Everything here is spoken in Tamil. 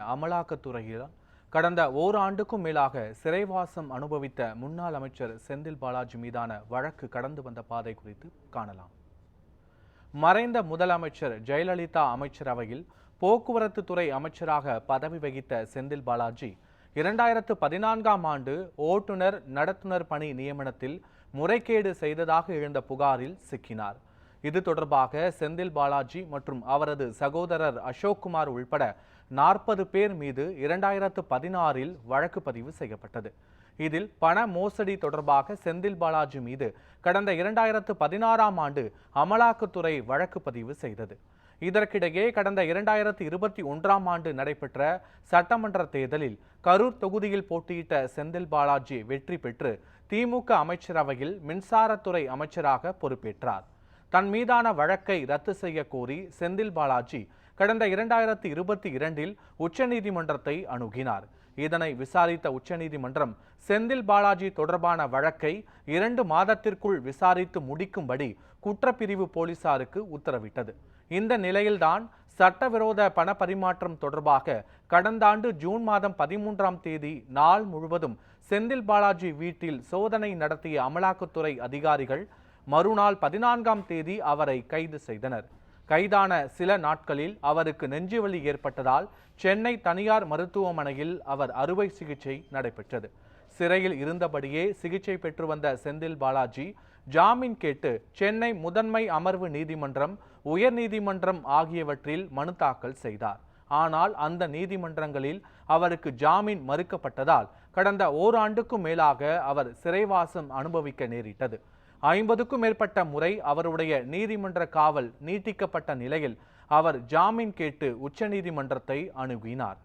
அமலாக்கத்துறையில் கடந்த ஓராண்டுக்கும் மேலாக சிறைவாசம் அனுபவித்த முன்னாள் அமைச்சர் செந்தில் பாலாஜி மீதான வழக்கு கடந்து வந்த பாதை குறித்து காணலாம். மறைந்த முதலமைச்சர் ஜெயலலிதா அமைச்சரவையில் போக்குவரத்து துறை அமைச்சராக பதவி வகித்த செந்தில் பாலாஜி இரண்டாயிரத்து பதினான்காம் ஆண்டு ஓட்டுநர் நடத்துனர் பணி நியமனத்தில் முறைகேடு செய்ததாக எழுந்த புகாரில் சிக்கினார். இது தொடர்பாக செந்தில் பாலாஜி மற்றும் அவரது சகோதரர் அசோக்குமார் உள்பட நாற்பது பேர் மீது இரண்டாயிரத்து பதினாறில் வழக்கு பதிவு செய்யப்பட்டது. இதில் பண மோசடி தொடர்பாக செந்தில் பாலாஜி மீது கடந்த இரண்டாயிரத்து பதினாறாம் ஆண்டு அமலாக்கத்துறை வழக்கு பதிவு செய்தது. இதற்கிடையே கடந்த இரண்டாயிரத்து இருபத்தி ஒன்றாம் ஆண்டு நடைபெற்ற சட்டமன்ற தேர்தலில் கரூர் தொகுதியில் போட்டியிட்ட செந்தில் பாலாஜி வெற்றி பெற்று திமுக அமைச்சரவையில் மின்சாரத்துறை அமைச்சராக பொறுப்பேற்றார். தன் மீதான வழக்கை ரத்து செய்ய கோரி செந்தில் பாலாஜி கடந்த இரண்டாயிரத்தி இருபத்தி இரண்டில் உச்சநீதிமன்றத்தை அணுகினார். இதனை விசாரித்த உச்சநீதிமன்றம் செந்தில் பாலாஜி தொடர்பான வழக்கை இரண்டு மாதத்திற்குள் விசாரித்து முடிக்கும்படி குற்றப்பிரிவு போலீசாருக்கு உத்தரவிட்டது. இந்த நிலையில்தான் சட்டவிரோத பண பரிமாற்றம் தொடர்பாக கடந்த ஆண்டு ஜூன் மாதம் பதிமூன்றாம் தேதி நாள் முழுவதும் செந்தில் பாலாஜி வீட்டில் சோதனை நடத்திய அமலாக்கத்துறை அதிகாரிகள் மறுநாள் பதினான்காம் தேதி அவரை கைது செய்தனர். கைதான சில நாட்களில் அவருக்கு நெஞ்சுவலி ஏற்பட்டதால் சென்னை தனியார் மருத்துவமனையில் அவர் அறுவை சிகிச்சை நடைபெற்றது. சிறையில் இருந்தபடியே சிகிச்சை பெற்று வந்த செந்தில் பாலாஜி ஜாமீன் கேட்டு சென்னை முதன்மை அமர்வு நீதிமன்றம் உயர்நீதிமன்றம் ஆகியவற்றில் மனு தாக்கல் செய்தார். ஆனால் அந்த நீதிமன்றங்களில் அவருக்கு ஜாமீன் மறுக்கப்பட்டதால் கடந்த ஓராண்டுக்கும் மேலாக அவர் சிறைவாசம் அனுபவிக்க நேரிட்டது. ஐம்பதுக்கும் மேற்பட்ட முறை அவருடைய நீதிமன்ற காவல் நீட்டிக்கப்பட்ட நிலையில் அவர் ஜாமீன் கேட்டு உச்சநீதிமன்றத்தை அணுகினார்.